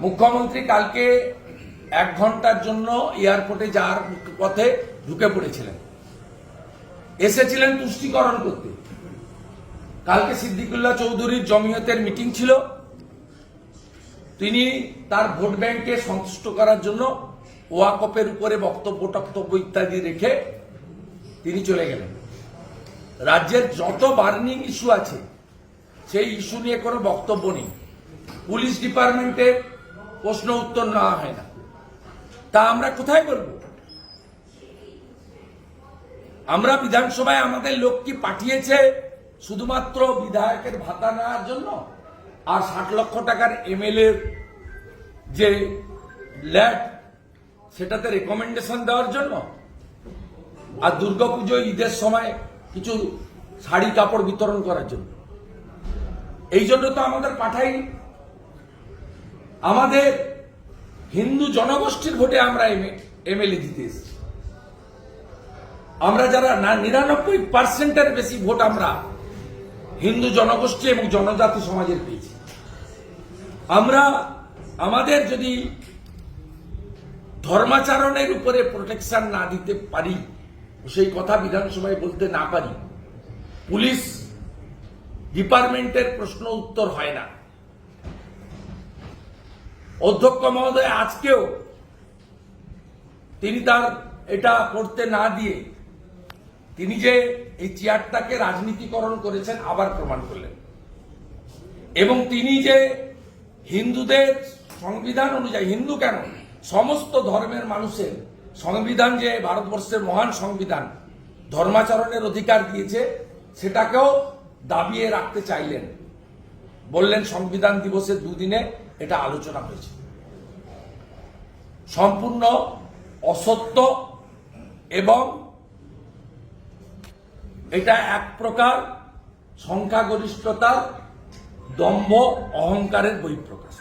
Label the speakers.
Speaker 1: মুখ্যমন্ত্রী কালকে এক ঘণ্টার জন্য এয়ারপোর্টে যাওয়ার পথে ঢুকে পড়েছিলেন। এসেছিলেন তুষ্টিকরণ করতে। কালকে সিদ্দিকুল্লাহ চৌধুরীর জমিয়তের মিটিং ছিল। তিনি তার ভোট ব্যাংকে সন্তুষ্ট করার জন্য ওয়াকপের উপরে বক্তব্য, টক্তব্য ইত্যাদি রেখে তিনি চলে গেলেন। রাজ্যের যত বার্নিং ইস্যু আছে, সেই ইস্যু নিয়ে কোনো বক্তব্য নেই। পুলিশ ডিপার্টমেন্টের প্রশ্ন উত্তর নেওয়া হয় না। তা আমরা কোথায় বলব? আমরা বিধানসভায় আমাদের লোক কি পাঠিয়েছে শুধুমাত্র বিধায়কের ভাতা নেওয়ার জন্য? আর ষাট লক্ষ টাকার এমএলএ যে ল্যাট, সেটাতে রেকমেন্ডেশন দেওয়ার জন্য? আর দুর্গাপুজো ঈদের সময় কিছু শাড়ি কাপড় বিতরণ করার জন্য? এই জন্য তো আমাদের পাঠাইনি। আমাদের হিন্দু জনগোষ্ঠীর ভোটে আমরা এমএলএ দিতে এসেছি। আমরা যারা না, নিরানব্বই পার্সেন্টের বেশি ভোট আমরা হিন্দু জনগোষ্ঠী এবং জনজাতি সমাজের পেয়েছি। আমরা আমাদের যদি ধর্মাচরণের উপরে প্রোটেকশন না দিতে পারি, সেই কথা বিধানসভায় বলতে না পারি, পুলিশ ডিপার্টমেন্টের প্রশ্ন উত্তর হয় না। অধ্যক্ষ মহোদয় আজকেও তিনি তার এটা করতে না দিয়ে তিনি যে এই চেয়ারটাকে রাজনীতিকরণ করেছেন আবার প্রমাণ করলেন। এবং তিনি যে হিন্দুদের সংবিধান অনুযায়ী, হিন্দু কেন? সমস্ত ধর্মের মানুষের সংবিধান যে ভারতবর্ষের মহান সংবিধান, ধর্মাচরণের অধিকার দিয়েছে, সেটাকেও দাবিয়ে রাখতে চাইলেন। বললেন, সংবিধান দিবসে দুদিনে এটা আলোচনা হয়েছে। সম্পূর্ণ অসত্য এবং এটা এক প্রকার সংখ্যাগরিষ্ঠতার দম্ভ অহংকারের বহিঃপ্রকাশ।